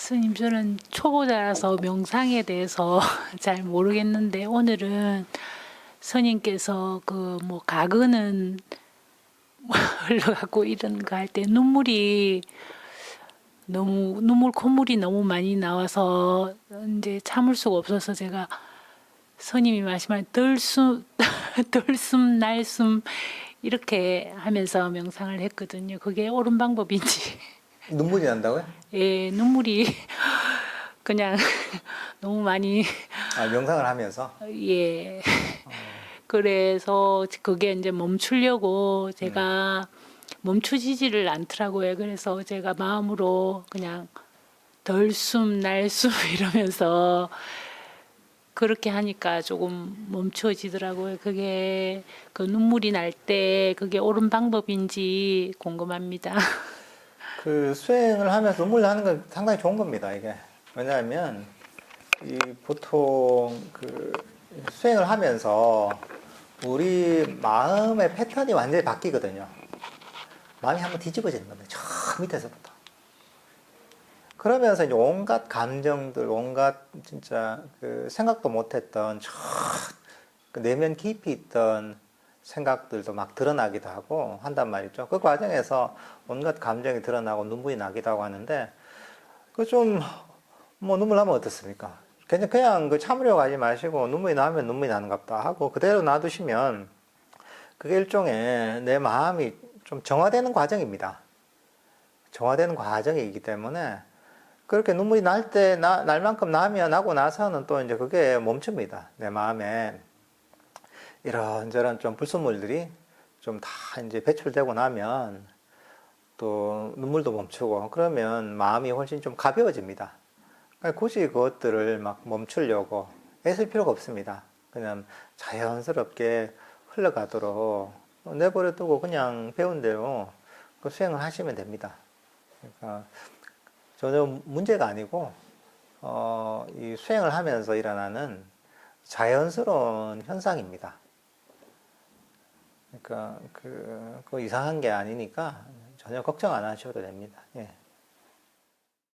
스님 저는 초보자라서 명상에 대해서 잘 모르겠는데 오늘은 스님께서 그 뭐 가근은 흘러가고 이런 거 할 때 눈물이 너무 눈물 콧물이 너무 많이 나와서 이제 참을 수가 없어서 제가 스님이 말씀한 덜숨 덜숨 날숨 이렇게 하면서 명상을 했거든요. 그게 옳은 방법인지. 눈물이 난다고요? 예, 눈물이 그냥 너무 많이 아, 명상을 하면서 예. 그래서 그게 이제 멈추려고 제가 멈추지지를 않더라고요. 그래서 제가 마음으로 그냥 덜숨 날숨 이러면서 그렇게 하니까 조금 멈춰지더라고요. 그게 그 눈물이 날 때 그게 옳은 방법인지 궁금합니다. 그 수행을 하면서 눈물 나는 건 상당히 좋은 겁니다. 이게 왜냐하면 이 보통 그 수행을 하면서 우리 마음의 패턴이 완전히 바뀌거든요. 마음이 한번 뒤집어지는 겁니다. 저 밑에서부터. 그러면서 온갖 감정들, 온갖 진짜 그 생각도 못했던 저그 내면 깊이 있던 생각들도 막 드러나기도 하고 한단 말이죠. 그 과정에서 온갖 감정이 드러나고 눈물이 나기도 하고 하는데 그 좀 뭐 눈물 나면 어떻습니까? 그냥 그냥 그 참으려고 하지 마시고 눈물이 나면 눈물이 나는 갑다 하고 그대로 놔두시면 그게 일종의 내 마음이 좀 정화되는 과정입니다. 정화되는 과정이기 때문에 그렇게 눈물이 날 때, 나, 날 만큼 나면, 나고 나서는 또 이제 그게 멈춥니다. 내 마음에. 이런저런 좀 불순물들이 좀 다 이제 배출되고 나면 또 눈물도 멈추고 그러면 마음이 훨씬 좀 가벼워집니다. 그러니까 굳이 그것들을 막 멈추려고 애쓸 필요가 없습니다. 그냥 자연스럽게 흘러가도록 내버려 두고 그냥 배운 대로 그 수행을 하시면 됩니다. 그러니까 전혀 문제가 아니고 어, 이 수행을 하면서 일어나는 자연스러운 현상입니다. 그러니까 그, 그 이상한 게 아니니까 전혀 걱정 안 하셔도 됩니다. 예.